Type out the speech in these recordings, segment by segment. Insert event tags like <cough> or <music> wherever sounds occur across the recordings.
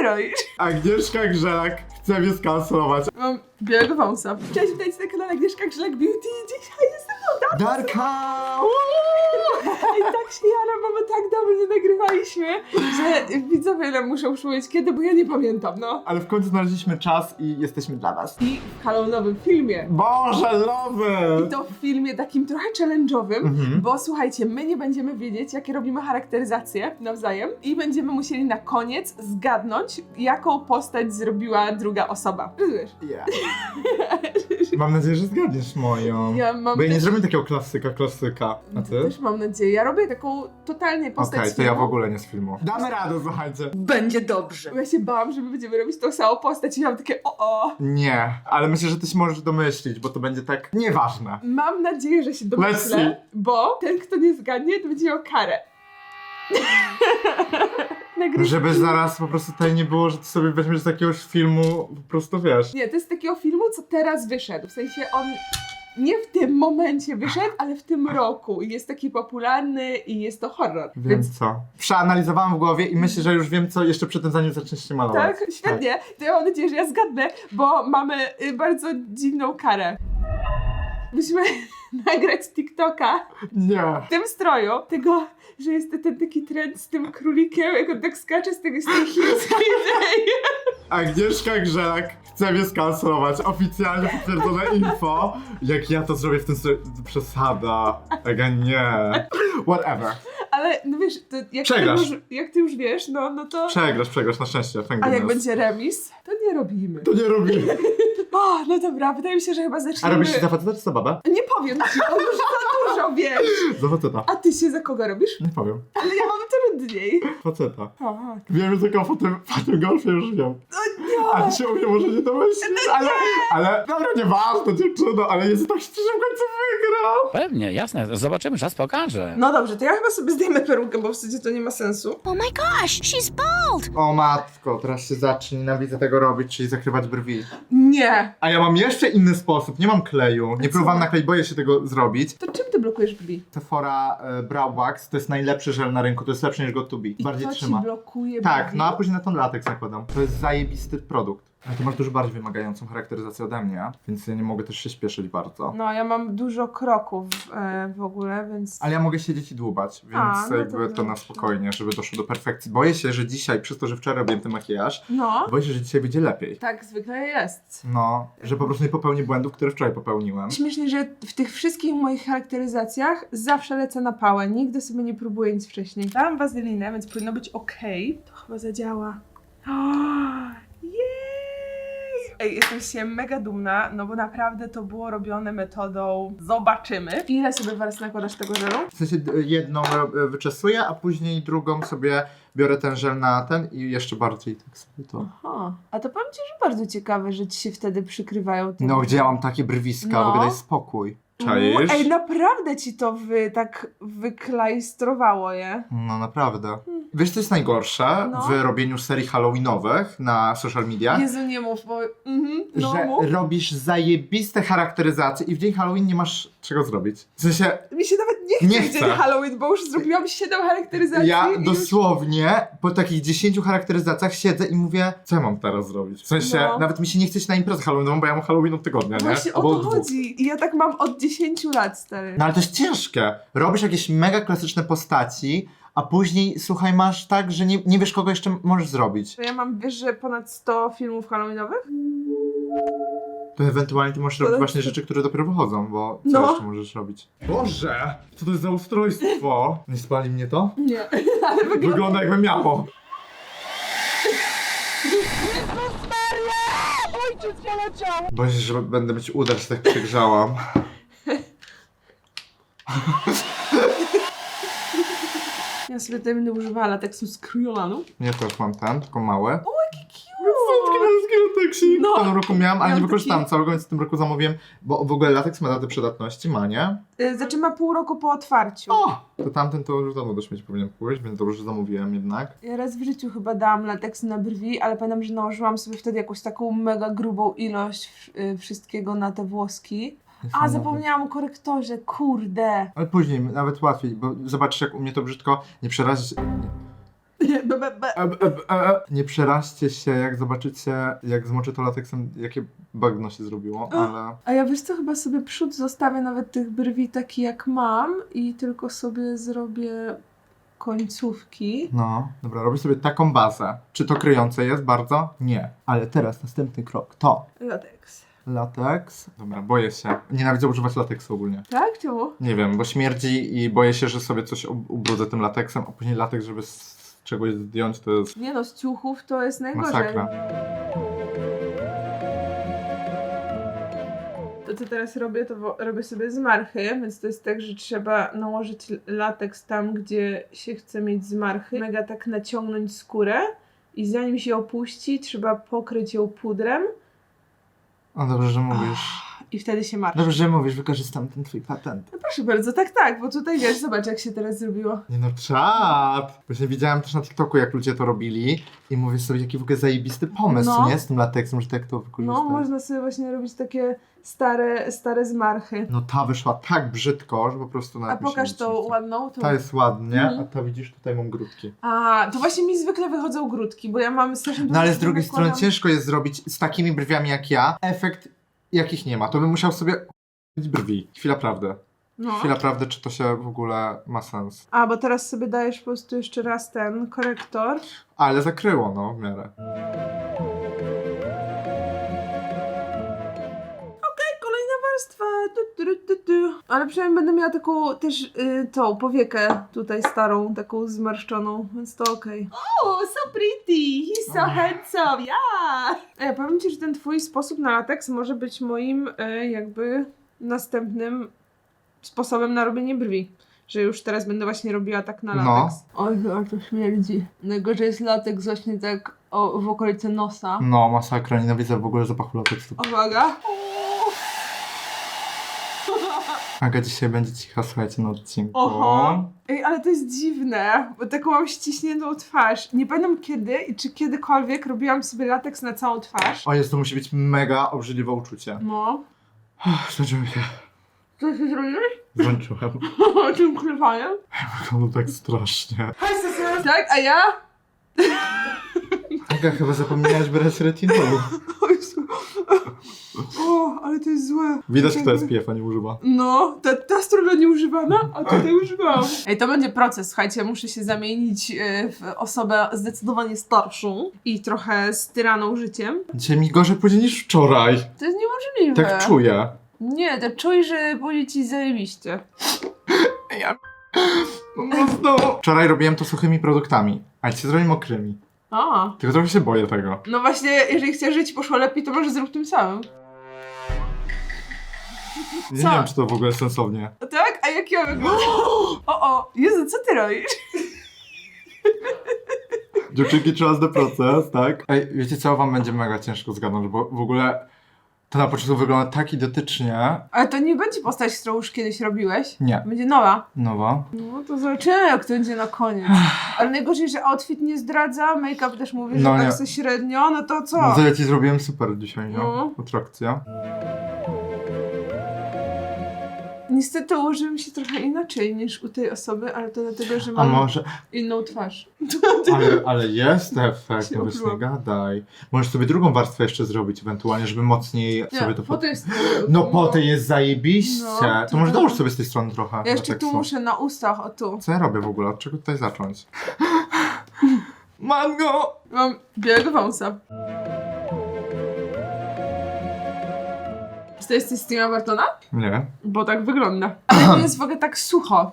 ty robisz? Agnieszka Grzelak chce mnie skancelować. Mam białego wąsa. Cześć, witajcie na kanale Agnieszka Grzelak Beauty i dzisiaj jestem Nuda. Darka! I tak się jaram, bo my tak dawno nie nagrywaliśmy, że widzowie nam muszą przypomnieć kiedy, bo ja nie pamiętam, no. Ale w końcu znaleźliśmy czas i jesteśmy dla was. I w Halloweenowym filmie. Boże! I to w filmie takim trochę challenge'owym, Mhm. bo słuchajcie, my nie będziemy wiedzieć, jakie robimy charakteryzacje nawzajem i będziemy musieli na koniec zgadnąć, jaką postać zrobiła druga osoba. Rozumiesz? Yeah. Mam nadzieję, że zgadniesz moją. Ja mam Bo ja nie też, zrobię takiego klasyka, klasyka. A ty? też mam nadzieję. Ja robię taką totalnie postać Okej, to ja w filmu. ogóle nie z filmu. Damy radę, słuchajcie. Będzie dobrze. Ja się bałam, że my będziemy robić tą samą postać i miałam takie o o. Nie, ale myślę, że ty się możesz domyślić, bo to będzie tak nieważne. Mam nadzieję, że się Let's see. domyślę, bo ten, kto nie zgadnie, to będzie miał karę. <laughs> Nagry... Żeby zaraz po prostu tutaj nie było, że ty sobie weźmiesz z jakiegoś filmu, po prostu wiesz. Nie, to jest takiego filmu, co teraz wyszedł. W sensie on nie w tym momencie wyszedł, ale w tym roku. I jest taki popularny i jest to horror. Wiem Więc co. Przeanalizowałam w głowie i myślę, że już wiem co jeszcze przed tym zanim zaczniesz się malować. tak, świetnie. To ja mam nadzieję, że ja zgadnę, bo mamy y, bardzo dziwną karę. Musimy <laughs> nagrać TikToka Nie. w tym stroju, tego, że jest ten taki trend z tym królikiem, jak on tak skacze z tego z tej chińskiej <laughs> idei. Agnieszka Grzelak chce mnie skancelować. Oficjalnie potwierdzone info. Jak ja to zrobię w tym stroju, przesada. Aga nie. Whatever. Ale no wiesz, to jak, ty Przegrasz. już, jak ty już wiesz, no, no to... Przegrasz, przegrasz, na szczęście. Thank A jak goodness. będzie remis, to nie robimy. To nie robimy. <laughs> O, no dobra, wydaje mi się, że chyba A zaczniemy... robisz się za faceta czy za babę? Nie powiem ci, bo już za dużo wiesz. Za faceta. A ty się za kogo robisz? Nie powiem. Ale ja mam trudniej. Faceta. Tak. Wiem, że tylko po tym, po tym golfie już wiem. No nie. A ty się o mnie może nie domyślisz, ale, ale, dobra, nieważne dziewczyno, ale jest tak szczerze w końcu wygrał. Pewnie, jasne. Zobaczymy, czas pokaże. No dobrze, to ja chyba sobie zdejmę perukę, bo w zasadzie to nie ma sensu. Oh my gosh, she's bald! O matko, teraz się zacznie, nienawidzę tego robić, czyli zakrywać brwi. Nie. A ja mam jeszcze inny sposób, nie mam kleju, nie próbowałam nakleić, boję się tego zrobić. To czym ty blokujesz brwi? Sephora e, Brow Wax to jest najlepszy żel na rynku, to jest lepszy niż Got To Be. I Bardziej to trzyma. ci blokuje Tak, brwi? no a później na ten latek nakładam. To jest zajebisty produkt. Ale ty masz dużo bardziej wymagającą charakteryzację ode mnie, więc ja nie mogę też się śpieszyć bardzo. No, ja mam dużo kroków e, w ogóle, więc... Ale ja mogę siedzieć i dłubać, więc A, no to jakby to, na dobrze. spokojnie, żeby doszło do perfekcji. Boję się, że dzisiaj, przez to, że wczoraj robiłem ten makijaż, No, boję się, że dzisiaj będzie lepiej. tak zwykle jest. No, że po prostu nie popełnię błędów, które wczoraj popełniłem. Śmiesznie, że w tych wszystkich moich charakteryzacjach zawsze lecę na pałę. Nigdy sobie nie próbuję nic wcześniej. Dałam wazelinę, więc powinno być ok. To chyba zadziała. <gasps> Jej! Ej, jestem się mega dumna, no bo naprawdę to było robione metodą zobaczymy. Ile sobie warstw nakładasz tego żelu? W sensie d- jedną e, wyczesuję, a później drugą sobie biorę ten żel na ten i jeszcze bardziej tak sobie to... Aha. A to powiem Ci, że bardzo ciekawe, że Ci się wtedy przykrywają tym. No, gdzie ja mam takie brwiska, No. w ogóle daj spokój. Czaisz? Ej, naprawdę Ci to wy, tak wyklajstrowało je. No naprawdę. Wiesz co jest najgorsze No. w robieniu serii halloweenowych na social mediach? Jezu, nie mów, bo... Mhm, no że mów. robisz zajebiste charakteryzacje i w dzień Halloween nie masz czego zrobić. W sensie, Mi się nawet nie chce Nie w dzień chcę. Halloween, bo już zrobiłam 7 charakteryzacji. ja dosłownie po takich 10 charakteryzacjach siedzę i mówię, co ja mam teraz zrobić? W sensie, No. nawet mi się nie chce na imprezę Halloweenową, bo ja mam Halloween od tygodnia, Już... nie? Właśnie o to chodzi. I ja tak mam od 10 lat, stary. No ale to jest ciężkie. Robisz jakieś mega klasyczne postaci, a później, słuchaj, masz tak, że nie, nie wiesz, kogo jeszcze możesz zrobić. To ja mam, wiesz, że ponad 100 filmów halloweenowych? To ewentualnie ty możesz To robić właśnie rzeczy, które dopiero wychodzą, bo co No. jeszcze możesz robić? Boże! Co to jest za ustrojstwo? Nie spali mnie to? Nie, <laughs> ale wygląda... Wygląda jakby miało. Boję się, że będę mieć udar, że tak przegrzałam. <laughs> Ja sobie tutaj będę używała lateksu z kryolanu. Nie też mam ten, tylko mały. Cute! lateksik. No. W tym roku miałam, ale Miałam nie wykorzystałam taki- całego, więc w tym roku zamówiłem, bo w ogóle lateks ma datę przydatności, ma, nie? Y, Znaczy ma pół roku po otwarciu. O! To tamten to już dawno do śmieci powinien pójść, więc dobrze, że zamówiłem jednak. Ja raz w życiu chyba dałam lateks na brwi, ale pamiętam, że nałożyłam sobie wtedy jakąś taką mega grubą ilość y, wszystkiego na te włoski. A, zapomniałam o korektorze, kurde. Ale później, nawet łatwiej, bo zobaczysz jak u mnie to brzydko nie przerazi się. Be, be, be. E, e, e, nie przeraźcie się, jak zobaczycie, jak zmoczę to lateksem, jakie bagno się zrobiło, ale... A ja wiesz co, chyba sobie przód zostawię nawet tych brwi taki jak mam i tylko sobie zrobię końcówki. No, dobra, robię sobie taką bazę. Czy to kryjące jest bardzo? Nie. Ale teraz następny krok to Lateks. Lateks. Dobra, boję się. Nienawidzę używać lateksu ogólnie. Tak? Czemu? Nie wiem, bo śmierdzi i boję się, że sobie coś ub- ubrudzę tym lateksem, a później lateks, żeby z czegoś zdjąć, to jest Nie no, z ciuchów to jest najgorzej. masakra. To co teraz robię, to wo- robię sobie zmarchy, więc to jest tak, że trzeba nałożyć lateks tam, gdzie się chce mieć zmarchy. Mega tak naciągnąć skórę i zanim się opuści, trzeba pokryć ją pudrem O, dobrze, że mówisz. I wtedy się marszy. Dobrze, że mówisz, wykorzystam ten twój patent. No proszę bardzo, tak, tak, bo tutaj wiesz, zobacz jak się teraz zrobiło. Nie no, czad! Właśnie widziałem też na TikToku, jak ludzie to robili i mówię sobie, jaki w ogóle zajebisty pomysł, No. nie? Z tym lateksem, że tak to wykorzystać. No, można sobie właśnie robić takie stare, stare zmarchy. No ta wyszła tak brzydko, że po prostu A mi się pokaż tą ładną. Tą. Ta jest ładnie, Mhm. a ta widzisz, tutaj mam grudki. A, to właśnie mi zwykle wychodzą grudki, bo ja mam strasznie No ale z drugiej strony nakładam- ciężko jest zrobić z takimi brwiami jak ja efekt, jakich nie ma. To bym musiał sobie brwi. Chwila prawdy. No. Chwila prawdy, czy to się w ogóle ma sens. A, bo teraz sobie dajesz po prostu jeszcze raz ten korektor. Ale zakryło, no, w miarę. Kolejna warstwa. Tu, tu, tu, tu. Ale przynajmniej będę miała taką też y, tą powiekę tutaj starą, taką zmarszczoną, więc to okej. Oh, so pretty! He's so handsome, yeah! Ja powiem ci, że ten twój sposób na lateks może być moim y, jakby następnym sposobem na robienie brwi. Że już teraz będę właśnie robiła tak na No. lateks. Oj, a to śmierdzi. Najgorzej jest lateks właśnie tak o, w okolicy nosa. No, masakra, nienawidzę w ogóle zapachu lateksu. Uwaga. Aga dzisiaj będzie cicha, słuchajcie, na odcinku. Oho. Ej, ale to jest dziwne, bo taką mam ściśniętą twarz. Nie pamiętam kiedy i czy kiedykolwiek robiłam sobie lateks na całą twarz. O jest, to musi być mega obrzydliwe uczucie. No. Zdarzyło się. Co się zrobiłeś? Złączyłem. Tym <laughs> krywaniem? Wygląda tak strasznie. Tak, a ja? Aga, chyba zapomniałaś brać retinolu. O, ale to jest złe. Widać, Tak kto jakby- SPF-a nie używa. No, ta, ta strona nie używana, a tutaj <laughs> używałam. Ej, to będzie proces, słuchajcie, muszę się zamienić e, w osobę zdecydowanie starszą i trochę styraną życiem. Dzisiaj mi gorzej pójdzie niż wczoraj. To jest niemożliwe. Tak czuję. Nie, to czuj, że będzie ci zajebiście. <laughs> Ja... Po prostu... Wczoraj robiłem to suchymi produktami, a dzisiaj zrobię mokrymi. A, Tylko trochę się boję tego. no właśnie, jeżeli chcesz, żeby ci poszło lepiej, to może zrób tym samym. Nie Co? wiem, czy to w ogóle sensownie. Tak? A jak ja wyglądam? <gasps> O, o, Jezu, co ty robisz? <laughs> Dziewczynki, trust the process, tak? Ej, wiecie co? Wam będzie mega ciężko zgadnąć, bo w ogóle to na początku wygląda tak identycznie. Ale to nie będzie postać, którą już kiedyś robiłeś. Nie. Będzie nowa. Nowa. No to zobaczymy, jak to będzie na koniec. <sighs> Ale najgorzej, że outfit nie zdradza, make-up też mówi, że No tak nie. se średnio, no to co? No to ja ci zrobiłem super dzisiaj, no. No. Atrakcja. Niestety ułożyłem się trochę inaczej niż u tej osoby, ale to dlatego, że A mam może... inną twarz. <laughs> Ale, ale jest efekt, Się no nie oplułam. gadaj. Możesz sobie drugą warstwę jeszcze zrobić ewentualnie, żeby mocniej Nie, sobie to... po jest... No po tej jest zajebiście. No, to to może tak. dołóż sobie z tej strony trochę. Ja jeszcze tu lateksu. muszę na ustach, o tu. Co ja robię w ogóle? Od czego tutaj zacząć? <laughs> Mango! Mam białego wąsa. To jest z Tima Bartona? Nie. Bo tak wygląda. <clears throat> Ale to jest w ogóle tak sucho.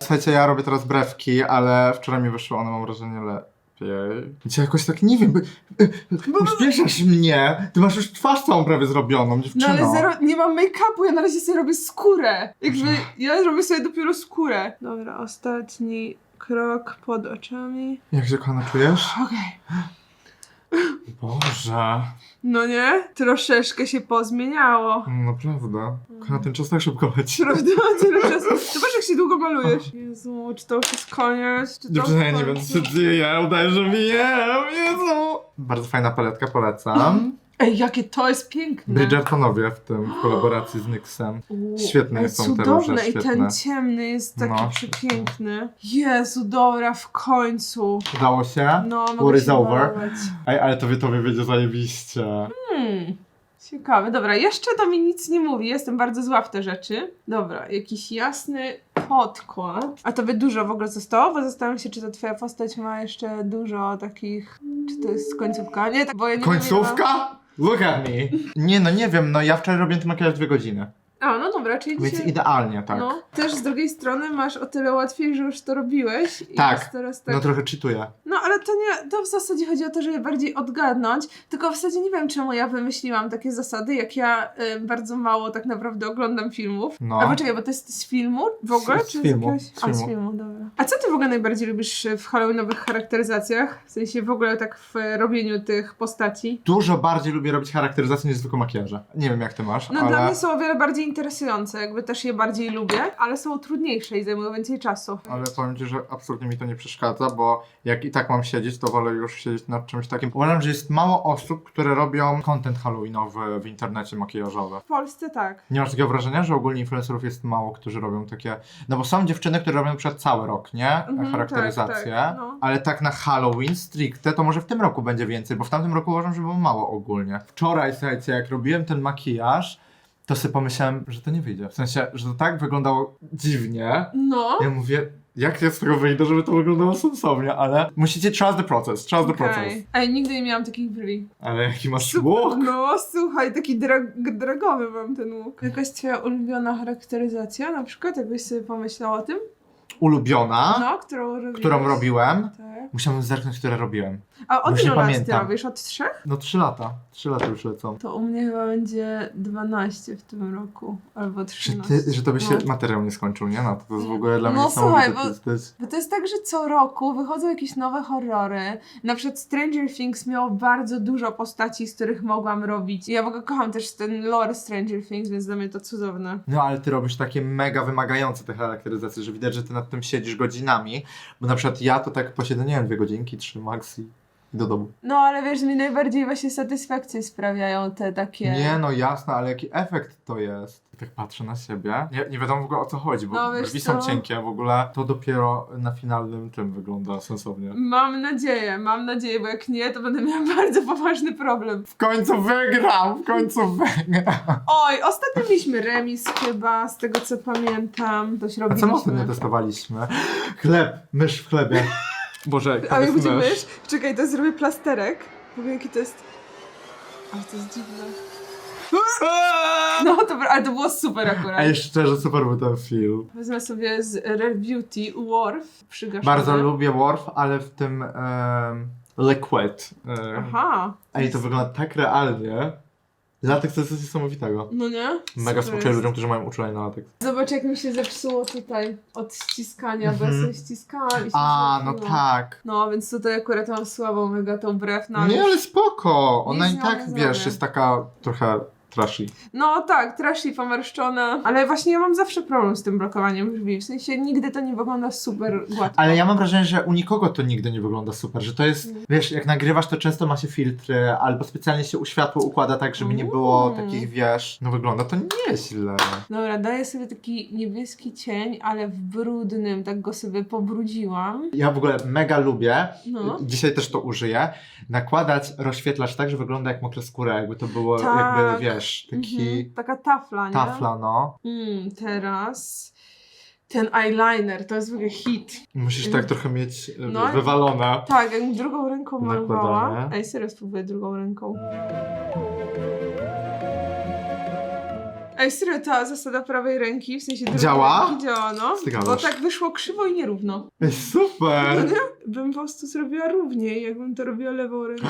Słuchajcie, ja robię teraz brewki, ale wczoraj mi wyszło one, mam wrażenie, lepiej. Dzisiaj jakoś tak, nie wiem, by- by- uśpieszasz mnie. Ty masz już twarz całą prawie zrobioną, No dziewczyno. ale zero, nie mam make-upu, ja na razie sobie robię skórę. Jakby ja robię sobie dopiero skórę. Dobra, ostatni krok pod oczami. Jak się, kochana, czujesz? Okej. Boże. No nie? Troszeczkę się pozmieniało. No naprawdę. Kochana, ten czas tak szybko leci. Prawda? <laughs> Tyle czasu. Zobacz jak się długo malujesz. Jezu, czy to już jest koniec? Czy to Dziewczyna, ja nie wiem, co dzieje, udaję, że wiem, Jezu. Bardzo fajna paletka, polecam. Ej, jakie to jest piękne. Bridgertonowie w tym, w <gasps> kolaboracji z Nyxem. Uuu, Świetne ej, są te cudowne róże, i ten ciemny jest taki No. przepiękny. Jezu, dobra, w końcu. Udało się? No, mogę is się over? malować. Ej, ale tobie tobie będzie zajebiście. Hmm. Ciekawe, dobra, jeszcze to mi nic nie mówi, jestem bardzo zła w te rzeczy. Dobra, jakiś jasny podkład. A tobie dużo w ogóle zostało? Bo zastanawiam się, czy ta twoja postać ma jeszcze dużo takich... Czy to jest końcówka? Nie, tak, bo ja nie wiem, ile Końcówka? Look at me! Nie no, nie wiem, no ja wczoraj robiłem ten makijaż dwie godziny. A, no dobra, czyli Więc dzisiaj... idealnie, tak. No, też z drugiej strony masz o tyle łatwiej, że już to robiłeś. I Tak. teraz tak... No trochę czytuję. No ale to nie, to w zasadzie chodzi o to, żeby bardziej odgadnąć, tylko w zasadzie nie wiem czemu ja wymyśliłam takie zasady, jak ja y, bardzo mało tak naprawdę oglądam filmów. No. A poczekaj, bo to jest z filmu w ogóle? Z- z czy filmu, jakiegoś... z A, z filmu. filmu, dobra. A co ty w ogóle najbardziej lubisz w halloweenowych charakteryzacjach? W sensie w ogóle tak w robieniu tych postaci? Dużo bardziej lubię robić charakteryzację niż zwykłe makijaże. Nie wiem jak ty masz, No ale... dla mnie są o wiele bardziej interesujące, jakby też je bardziej lubię, ale są trudniejsze i zajmują więcej czasu. Ale powiem ci, że absolutnie mi to nie przeszkadza, bo jak i tak mam siedzieć, to wolę już siedzieć nad czymś takim. Uważam, że jest mało osób, które robią content halloweenowy w internecie makijażowy. W Polsce tak. Nie masz takiego wrażenia, że ogólnie influencerów jest mało, którzy robią takie... No bo są dziewczyny, które robią przed cały rok, nie? Mhm, Charakteryzację. tak, tak, no. Ale tak na Halloween stricte, to może w tym roku będzie więcej, bo w tamtym roku uważam, że było mało ogólnie. Wczoraj, słuchajcie, jak robiłem ten makijaż, to sobie pomyślałem, że to nie wyjdzie. W sensie, że to tak wyglądało dziwnie. No. Ja mówię, jak ja z tego wyjdę, żeby to wyglądało sensownie, ale musicie trust the process, trust the process. Okej. Ej, nigdy nie miałam takich brwi. Ale jaki masz łuk? No, słuchaj, taki drag dragowy mam ten łuk. Jakaś twoja ulubiona charakteryzacja, na przykład, jakbyś sobie pomyślała o tym? Ulubiona, No, którą którą robiłem. Tak. Musiałem zerknąć, które robiłem. A od ilu lat ty robisz? Od trzech? No trzy lata. Trzy lata już lecą. To u mnie chyba będzie 12 w tym roku, albo Że, 13. ty, że to by się No. materiał nie skończył, nie? No to, to jest w ogóle dla mnie No, niesamowite. słuchaj, bo- to jest, to jest... Bo to jest tak, że co roku wychodzą jakieś nowe horrory. Na przykład Stranger Things miało bardzo dużo postaci, z których mogłam robić. I ja w ogóle kocham też ten lore Stranger Things, więc dla mnie to cudowne. No ale ty robisz takie mega wymagające te charakteryzacje, że widać, że ty nad tym siedzisz godzinami. Bo na przykład ja to tak posiedzę, nie wiem, dwie godzinki, trzy max i do domu. No ale wiesz, mi najbardziej właśnie satysfakcję sprawiają te takie... Nie, no jasne, ale jaki efekt to jest? Tak patrzę na siebie. Nie, nie wiadomo w ogóle o co chodzi, bo No, wiesz brwi są co? cienkie, w ogóle to dopiero na finalnym tym wygląda sensownie. Mam nadzieję, mam nadzieję, bo jak nie, to będę miała bardzo poważny problem. W końcu wygram! W końcu wygram! Oj, ostatnio mieliśmy remis chyba, z tego co pamiętam. Coś A robiliśmy. co ostatnio testowaliśmy? Chleb, mysz w chlebie. Boże, A to jak będzie mysz. Czekaj, to zrobię plasterek. Ogóle jaki to jest... Ale to jest dziwne. No dobra, ale to było super akurat. Ej, szczerze, super był ten film. Wezmę sobie z Rare Beauty Worf przygaszony. Bardzo lubię Worf, ale w tym em, Liquid. Aha. Ej, to wygląda tak realnie. Latek to jest coś niesamowitego. No nie? Mega Super współczuję jest. ludziom, którzy mają uczulenie na latek. Zobacz jak mi się zepsuło tutaj od ściskania, bo ja Mhm. sobie ściskałam i się A, no zepsuło. tak. No, więc tutaj akurat mam słabą mega tą brew, no ale Nie, ale spoko. Ona i tak, wiesz, jest taka trochę trashy. No tak, trashy, pomarszczona. Ale właśnie ja mam zawsze problem z tym blokowaniem brwi. W sensie nigdy to nie wygląda super gładko. Ale ja mam wrażenie, że u nikogo to nigdy nie wygląda super, że to jest, wiesz, jak nagrywasz, to często ma się filtry, albo specjalnie się u światło układa tak, żeby nie było Mm. takich, wiesz, no wygląda to nieźle. Dobra, daję sobie taki niebieski cień, ale w brudnym, tak go sobie pobrudziłam. Ja w ogóle mega lubię, No. dzisiaj też to użyję, nakładać rozświetlacz tak, że wygląda jak mokra skóra, jakby to było, Tak. jakby, wiesz, taki Mhm. Taka tafla, nie? tafla, no. Mm, teraz ten eyeliner, to jest w ogóle hit. Musisz tak trochę mieć e, No. wywalone. Tak, jakbym drugą ręką malowała. Ej, serio spróbuję drugą ręką. Ej, serio, ta zasada prawej ręki, w sensie drugiej Działa? ręki działa, no. Bo tak wyszło krzywo i nierówno. Ej, No super! nie? <laughs> Bym po prostu zrobiła równiej, jakbym to robiła lewą ręką.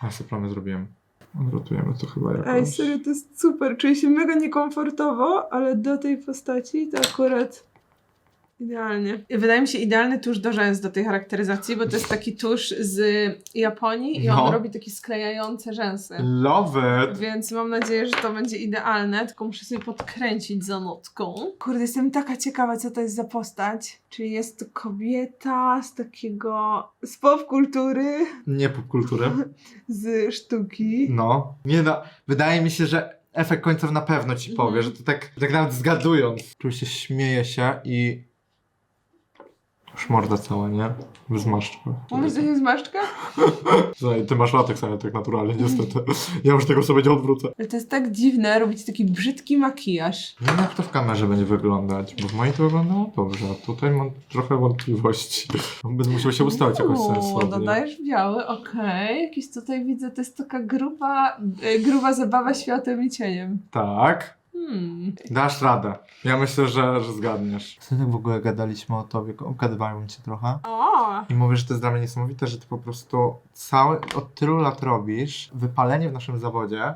A, sopramy zrobiłem. To chyba jakoś. Ej, serio, to jest super. Czuję się mega niekomfortowo, ale do tej postaci to akurat Idealnie. Wydaje mi się idealny tusz do rzęs do tej charakteryzacji, bo to jest taki tusz z Japonii i on No. robi takie sklejające rzęsy. Love it! Więc mam nadzieję, że to będzie idealne, tylko muszę sobie podkręcić za nutką. Kurde, jestem taka ciekawa, co to jest za postać. Czy jest to kobieta z takiego, z popkultury, Nie popkultury. <laughs> z sztuki. No. Nie no, wydaje mi się, że efekt końcowy na pewno ci powie, Mhm. że to tak, tak nawet zgadując. Się śmieje się i... Już morda cała, nie? W zmarszczkach. Mówisz, że jest zmarszczka? <laughs> Słuchaj, ty masz latek sobie tak naturalnie, niestety. Ja już tego sobie nie odwrócę. Ale to jest tak dziwne, robić taki brzydki makijaż. Nie wiem jak to w kamerze będzie wyglądać, bo w mojej to wyglądało dobrze, a tutaj mam trochę wątpliwości. <laughs> Będę musiał się ustawić jakoś sensownie. dodajesz biały, okej. Jakiś tutaj widzę, to jest taka gruba, e, gruba zabawa światłem i cieniem. Tak. Hmm. Dasz radę. Ja myślę, że, że zgadniesz. Co tak w ogóle gadaliśmy o tobie? Obgadywają cię trochę. O! I mówię, że to jest dla mnie niesamowite, że ty po prostu cały, od tylu lat robisz, wypalenie w naszym zawodzie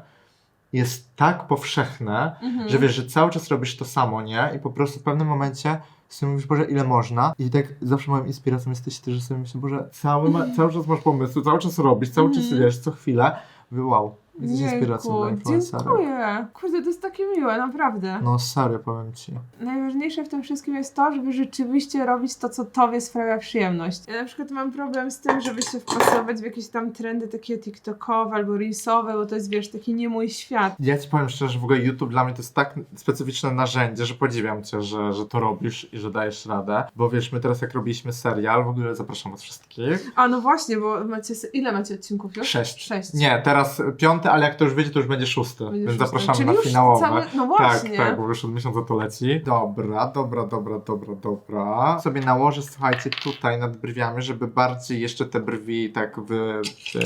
jest tak powszechne, Mhm. że wiesz, że cały czas robisz to samo, nie? I po prostu w pewnym momencie sobie mówisz, Boże, ile można? I tak zawsze moją inspiracją jesteś ty, że sobie myślę, Boże, cały, ma, cały czas masz pomysły, cały czas robisz, cały czas Mhm. wiesz, co chwilę. Wow, jesteś Jejku, inspiracją dla influencera. Dziękuję. Kurde, to jest takie miłe, naprawdę. No serio, powiem ci. Najważniejsze w tym wszystkim jest to, żeby rzeczywiście robić to, co tobie sprawia przyjemność. Ja na przykład mam problem z tym, żeby się wpasować w jakieś tam trendy takie tiktokowe albo reelsowe, bo to jest, wiesz, taki nie mój świat. Ja ci powiem szczerze, że w ogóle YouTube dla mnie to jest tak specyficzne narzędzie, że podziwiam cię, że, że to robisz i że dajesz radę. Bo wiesz, my teraz jak robiliśmy serial, w ogóle zapraszam was wszystkich. A no właśnie, bo macie, ile macie odcinków już? Sześć. Sześć. Nie, teraz piąty, ale jak to już wyjdzie, to już będzie szósty. Będzie więc szósty. zapraszamy Czyli na już finałowe. Cały, no Tak, właśnie. tak, bo już od miesiąca to leci. Dobra, dobra, dobra, dobra, dobra. Sobie nałożę, słuchajcie, tutaj nad brwiami, żeby bardziej jeszcze te brwi tak wy, wy,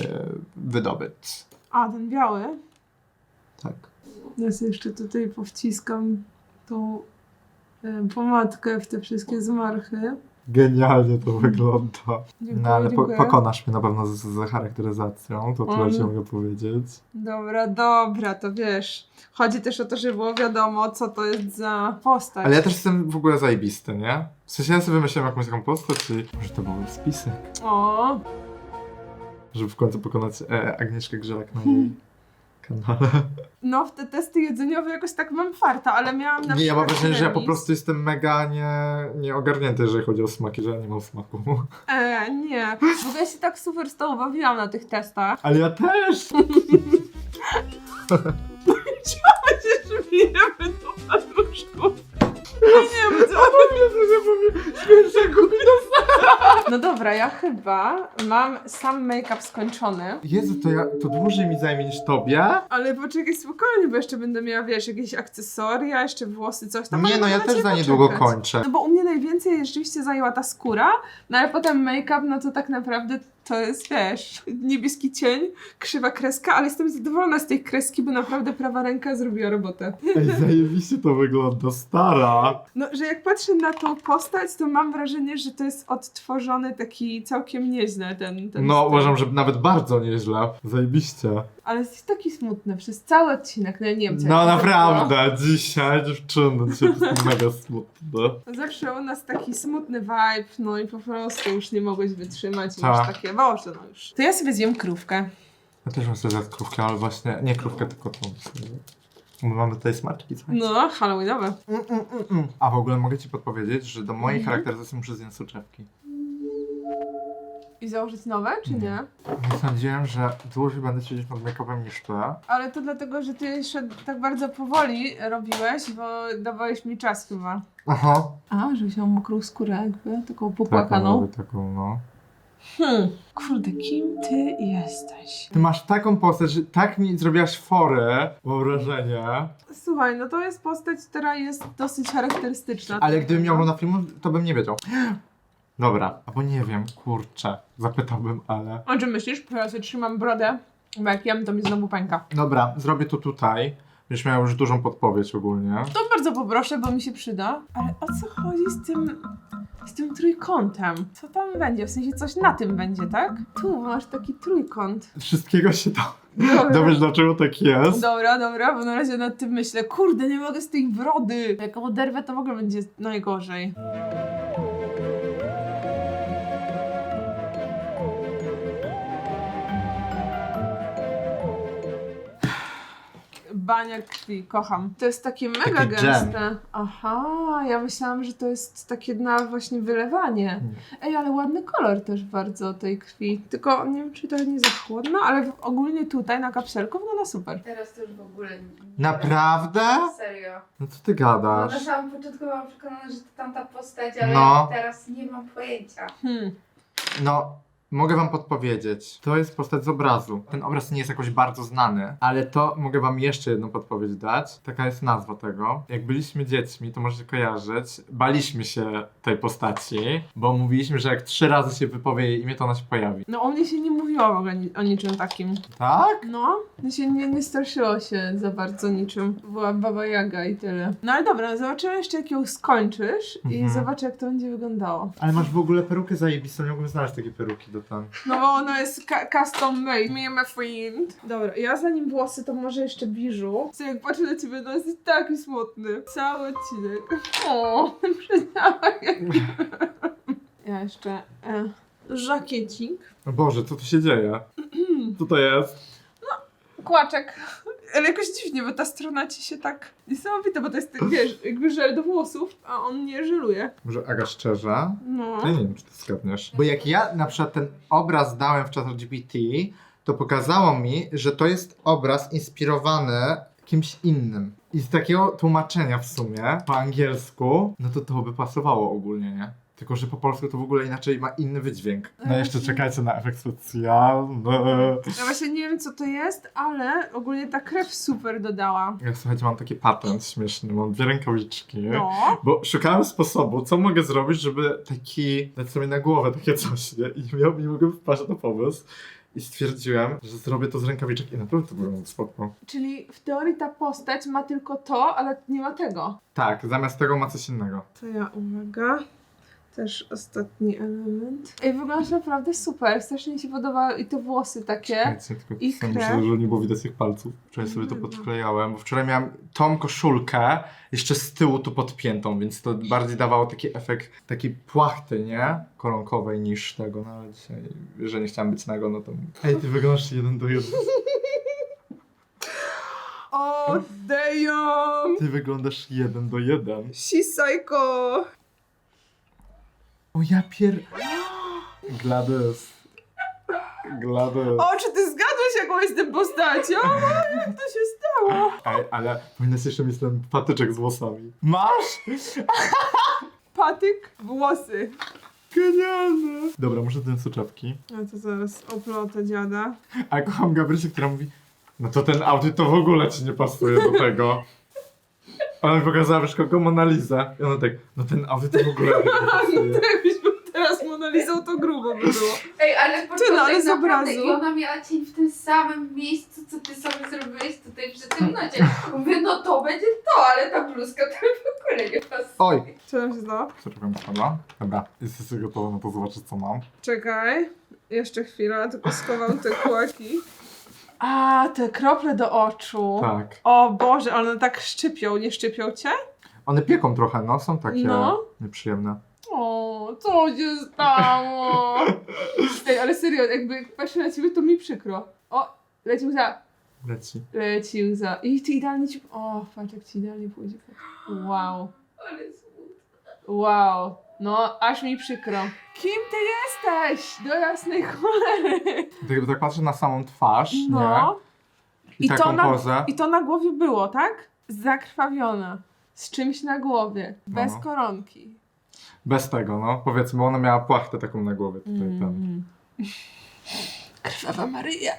wydobyć. A, ten biały. Tak. Teraz jeszcze tutaj powciskam tą e, pomadkę w te wszystkie zmarchy. Genialnie to wygląda. Dziękuję, No ale po, pokonasz mnie na pewno z, z charakteryzacją, to tyle Mm. ci mogę powiedzieć. Dobra, dobra, to wiesz. Chodzi też o to, żeby było wiadomo, co to jest za postać. Ale ja też jestem w ogóle zajebisty, nie? W sensie ja sobie wymyśliłem jakąś taką postać i może to był spisek, O, żeby w końcu pokonać e, Agnieszkę Grzelak na jej kanale. no w te testy jedzeniowe jakoś tak mam farta, ale miałam na Nie, ja mam wrażenie, że ja po prostu jestem mega nie, nieogarnięty, jeżeli chodzi o smaki, że ja nie mam smaku. <laughs> E, nie. W ogóle się tak super z tobą bawiłam na tych testach. Ale ja też! Przecież bijemy do paluszków. Nie wiem, co... No dobra, ja chyba mam sam make-up skończony. Jezu, to, ja, to dłużej mi zajmie niż tobie? Ale poczekaj spokojnie, bo jeszcze będę miała, wiesz, jakieś akcesoria, jeszcze włosy, coś tam. Nie Ale no, ja też za niedługo poczekać. kończę. No bo u mnie najwięcej rzeczywiście zajęła ta skóra, no ale potem make-up, no to tak naprawdę to jest, wiesz, niebieski cień, krzywa kreska, ale jestem zadowolona z tej kreski, bo naprawdę prawa ręka zrobiła robotę. Ej, zajebiście to wygląda, stara. No, że jak patrzę na tą postać, to mam wrażenie, że to jest odtworzony taki całkiem nieźle ten, ten No, styl. uważam, że nawet bardzo nieźle. Zajebiście. Ale jest taki smutny przez cały odcinek, no ja nie wiem co No jak to naprawdę, dzisiaj dziewczyny, dzisiaj jest <laughs> mega smutne. Zawsze u nas taki smutny vibe, no i po prostu już nie mogłeś wytrzymać i Tak. już takie, boże, no już. To ja sobie zjem krówkę. Ja też mam sobie zjadł krówkę, ale właśnie, nie krówkę, tylko tą. Bo mamy tutaj smaczki, co? No, halloweenowe. Mm, mm, mm, mm. A w ogóle mogę ci podpowiedzieć, że do mojej Mhm. charakteryzacji muszę zdjąć soczewki. I założyć nowe, czy nie? Nie sądziłem, że dłużej będę siedzieć nad make-upem niż ty. Ale to dlatego, że ty jeszcze tak bardzo powoli robiłeś, bo dawałeś mi czas chyba. Aha. A, żebyś miał mokrą skórę jakby, taką Taką, popłakaną. robię taką, no. Hmm. Kurde, kim ty jesteś? Ty masz taką postać, że tak mi zrobiłaś forę, mam wrażenie. Słuchaj, no to jest postać, która jest dosyć charakterystyczna. Ale gdybym miał oglądał film, to bym nie wiedział. <gasps> Dobra, albo nie wiem, kurczę. Zapytałbym, ale... O czym myślisz? Ja sobie trzymam brodę, bo jak jem, to mi znowu pęka. Dobra, zrobię to tutaj. Będziesz miał już dużą podpowiedź ogólnie. To bardzo poproszę, bo mi się przyda. Ale o co chodzi z tym, z tym trójkątem? Co tam będzie? W sensie coś na tym będzie, tak? Tu masz taki trójkąt. Wszystkiego się do... Dobra. dowiesz, dlaczego tak jest. Dobra, dobra, bo na razie nad tym myślę. Kurde, nie mogę z tej brody. Jak oderwę, to w ogóle będzie najgorzej. Bania krwi, kocham. To jest takie mega Taki gęste. Aha, ja myślałam, że to jest takie na właśnie wylewanie. Ej, ale ładny kolor też bardzo tej krwi. Tylko nie wiem, czy to nie za chłodno, ale ogólnie tutaj na kapselku wygląda super. Teraz to już w ogóle nie. Naprawdę? Serio. No co ty No, gadasz? na samym początku byłam przekonana, że to tamta postać, ale No. teraz nie mam pojęcia. Hmm. No, mogę wam podpowiedzieć. To jest postać z obrazu. Ten obraz nie jest jakoś bardzo znany, ale to mogę wam jeszcze jedną podpowiedź dać. Taka jest nazwa tego. Jak byliśmy dziećmi, to możecie kojarzyć, baliśmy się tej postaci, bo mówiliśmy, że jak trzy razy się wypowie jej imię, to ona się pojawi. No o mnie się nie mówiło o, ni- o niczym takim. Tak? No, no się nie, nie straszyło się za bardzo niczym. Była Baba Jaga i tyle. No ale dobra, zobaczymy jeszcze jak ją skończysz i Mhm. zobaczę jak to będzie wyglądało. Ale masz w ogóle perukę zajebistą, nie mogłem znaleźć takiej peruki do tam. No bo ona jest custom made. Me and my friend. Dobra, ja zanim włosy, to może jeszcze biżu. Co jak patrzę na ciebie, to jest taki smutny. Cały odcinek. O, <laughs> przydałek. Ja jeszcze... E, żakiecik. O Boże, co tu się dzieje? <clears throat> Co to jest? Kłaczek. Ale jakoś dziwnie, bo ta strona ci się tak niesamowita, bo to jest, wiesz, jakby żel do włosów, a on nie żeluje. Może Aga szczerze? No. Ja nie wiem, czy ty zgadniesz. Bo jak ja na przykład ten obraz dałem w ChatGPT, to pokazało mi, że to jest obraz inspirowany kimś innym. I z takiego tłumaczenia w sumie po angielsku, no to to by pasowało ogólnie, nie? Tylko, że po polsku to w ogóle inaczej ma inny wydźwięk. No jeszcze czekajcie na efekt specjalny. Ja właśnie nie wiem co to jest, ale ogólnie ta krew super dodała. Ja słuchajcie, mam taki patent śmieszny, mam dwie rękawiczki. No. Bo szukałem sposobu, co mogę zrobić, żeby taki, dać sobie na głowę takie coś, nie? I miał, nie mogłem wpaść na pomysł. I stwierdziłem, że zrobię to z rękawiczek i naprawdę to wygląda spoko. Czyli w teorii ta postać ma tylko to, ale nie ma tego. Tak, zamiast tego ma coś innego. To ja uwaga. Też ostatni element. Ej, wyglądasz naprawdę super. Strasznie mi się podoba i te włosy takie. Czekajcie, tylko I myślę, że nie było widać ich palców. Wczoraj sobie to podklejałem, bo wczoraj miałem tą koszulkę jeszcze z tyłu tu podpiętą, więc to bardziej dawało taki efekt takiej płachty, nie? Koronkowej niż tego, no ale dzisiaj, że nie chciałem być nago, no to... Ej, ty wyglądasz jeden do jeden. O, damn! Ty wyglądasz jeden do jeden. She's psycho! O ja pier... Gladys. Gladys. O, czy ty zgadłeś jaką jestem postacią? O, jak to się stało? Ej, ale powinnaś jeszcze mieć ten patyczek z włosami. Masz? Patyk, włosy. Genialne. Dobra, muszę zdjąć soczewki. A to zaraz oplotę dziada. A ja kocham Gabrysię, która mówi No to ten outfit to w ogóle ci nie pasuje do tego. Ona mi pokazała kogo Mona Lisa. I ona tak, no ten outfit to w ogóle <laughs> nie pasuje. Jakbyś był teraz Monalizą, to grubo by było. Ej, ale Ty, początek no, ale z naprawdę obrazu. i ona miała cień w tym samym miejscu, co ty sobie zrobiłeś tutaj przy tym nocie. Mówię, no to będzie to, ale ta bluzka to w ogóle nie pasuje. Oj. Co tam się? Soczewka mi spadła. Dobra, jesteście gotowe na to zobaczyć co mam. Czekaj. Jeszcze chwilę, tylko schowam te kłaki. A, te krople do oczu. Tak. O Boże, ale one tak szczypią, nie szczypią cię? One pieką trochę, no, są takie No. nieprzyjemne. O, co się stało? <laughs> Ej, ale serio, jakby jak patrzę na ciebie, to mi przykro. O, leci łza. Leci. Leci łza. I ty idealnie ci... O, patrz jak ci idealnie pójdzie. Wow. Ale smutno. Wow. No, aż mi przykro. Kim ty jesteś? Do jasnej cholery. Tak tak patrzę na samą twarz, No. nie? I, I taką to, na, pozę. I to na głowie było, tak? Zakrwawiona. Z czymś na głowie. Bez No. koronki. Bez tego, no. Powiedzmy, bo ona miała płachtę taką na głowie tutaj, ten. Mm. Krwawa Maryja.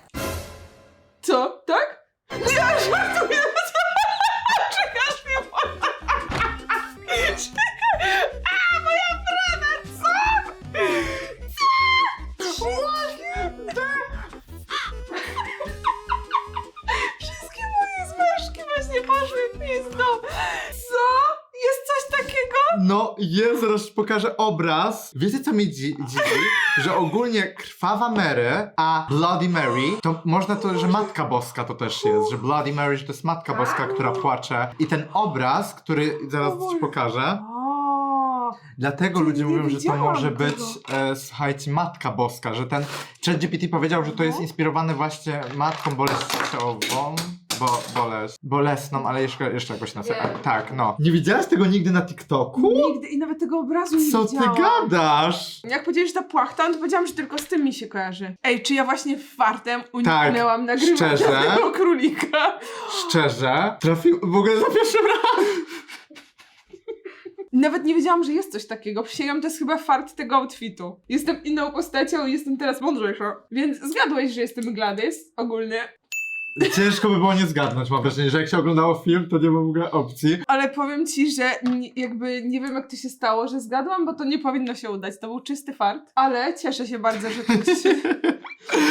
No, jest, zaraz pokażę obraz. Wiecie, co mnie dzi- dziwi? Że ogólnie krwawa Mary, a Bloody Mary, to można to, że Matka Boska to też jest, że Bloody Mary, że to jest Matka Boska, która płacze. I ten obraz, który zaraz ci pokażę, dlatego Czyli ludzie nie mówią, że to widziałam może tego. być, e, słuchajcie, Matka Boska, że ten ChatGPT powiedział, że to jest No. inspirowane właśnie Matką Bolesławą. Bo, boles, bolesną, ale jeszcze, jeszcze jakoś na Wiem. Tak, no. Nie widziałaś tego nigdy na TikToku? Nigdy i nawet tego obrazu nie Co ty widziałam. gadasz? Jak powiedziałeś, że ta płachta, no to powiedziałam, że tylko z tym mi się kojarzy. Ej, czy ja właśnie fartem uniknęłam nagrywania Tak, szczerze? tego królika? Szczerze? Trafił w ogóle za pierwszym razem. Nawet nie wiedziałam, że jest coś takiego. Przysięgam, to jest chyba fart tego outfitu. Jestem inną postacią i jestem teraz mądrzejsza. Więc zgadłeś, że jestem Gladys ogólnie. Ciężko by było nie zgadnąć, mam wrażenie, że jak się oglądało film, to nie ma w ogóle opcji. Ale powiem ci, że ni- jakby nie wiem jak to się stało, że zgadłam, bo to nie powinno się udać. To był czysty fart, ale cieszę się bardzo, że to się... <laughs>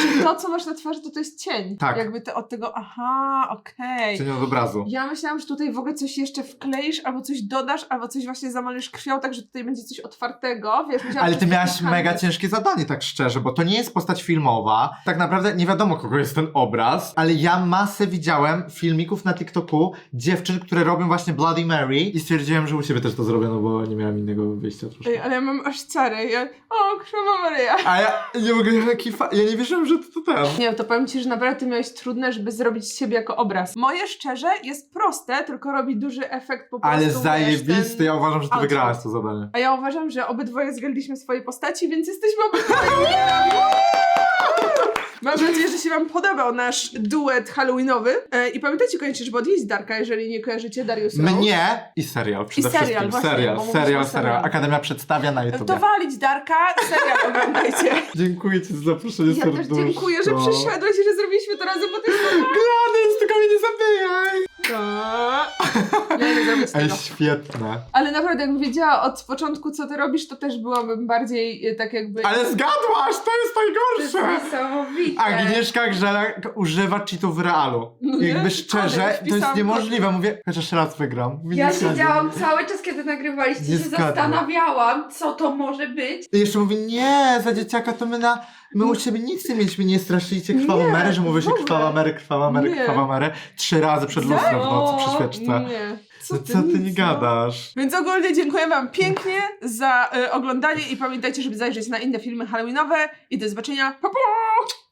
Czy to, co masz na twarzy, to to jest cień? Tak. Jakby to od tego, aha, okej. Czy nie od obrazu? Ja myślałam, że tutaj w ogóle coś jeszcze wkleisz, albo coś dodasz, albo coś właśnie zamalisz krwią, tak że tutaj będzie coś otwartego, wiesz? myślałam, Ale że ty to miałaś mega ciężkie zadanie, tak szczerze, bo to nie jest postać filmowa. Tak naprawdę nie wiadomo, kogo jest ten obraz, ale ja masę widziałem filmików na TikToku dziewczyn, które robią właśnie Bloody Mary i stwierdziłem, że u ciebie też to zrobiono, bo nie miałem innego wyjścia troszkę. Ej, ale ja mam aż ciarę. Ja... O, krzywa Maryja. A ja nie mogę, jaki fa- ja nie wierzyłem, że to, to ten. Nie, to powiem ci, że naprawdę ty miałeś trudne, żeby zrobić siebie jako obraz. Moje szczerze jest proste, tylko robi duży efekt po prostu. Ale wiesz, zajebisty, ten- ja uważam, że ty outfit. wygrałaś to zadanie. A ja uważam, że obydwoje zgadliśmy swoje postaci, więc jesteśmy obydwoje. Mam nadzieję, że się Wam podobał nasz duet halloweenowy. E, I pamiętajcie koniecznie, żeby odjeść Darka, jeżeli nie kojarzycie Darius Rowe. Mnie i serial przede I serial, wszystkim. właśnie, serial, bo mówiliśmy serial, o serial. serialu. Akademia przedstawia na YouTube. To walić Darka, serial oglądajcie. <laughs> Dziękuję ci za zaproszenie Ja też serduszko. dziękuję, że przyszedłeś i że zrobiliśmy to razem, bo to jest Gladys, tylko mnie nie zabijaj! <laughs> Nie, nie zrobię Ej, tego. świetne. Ale naprawdę, jakbym wiedziała od początku, co ty robisz, to też byłabym bardziej e, tak jakby... Ale zgadłaś, to jest To najgorsze! niesamowite. Agnieszka Grzelak używa cheatów w realu. No nie? Jakby szczerze, to jest niemożliwe. Mówię, chociaż raz wygram. Mówię, Ja siedziałam cały czas, kiedy nagrywaliście, Nie się zgadzam. zastanawiałam, co to może być. I jeszcze mówi, nie, za dzieciaka to my na... My u siebie nic nie mieliśmy, nie straszyliście krwawą Nie, Mary, że mówi w się krwawa Mary, krwawa Mary, Nie. krwawa Mary. Trzy razy przed lustrem w nocy przy świeczce. Nie. Co ty, nie no. gadasz? Więc ogólnie dziękuję wam pięknie za y, oglądanie i pamiętajcie, żeby zajrzeć na inne filmy halloweenowe i do zobaczenia. Pa, pa!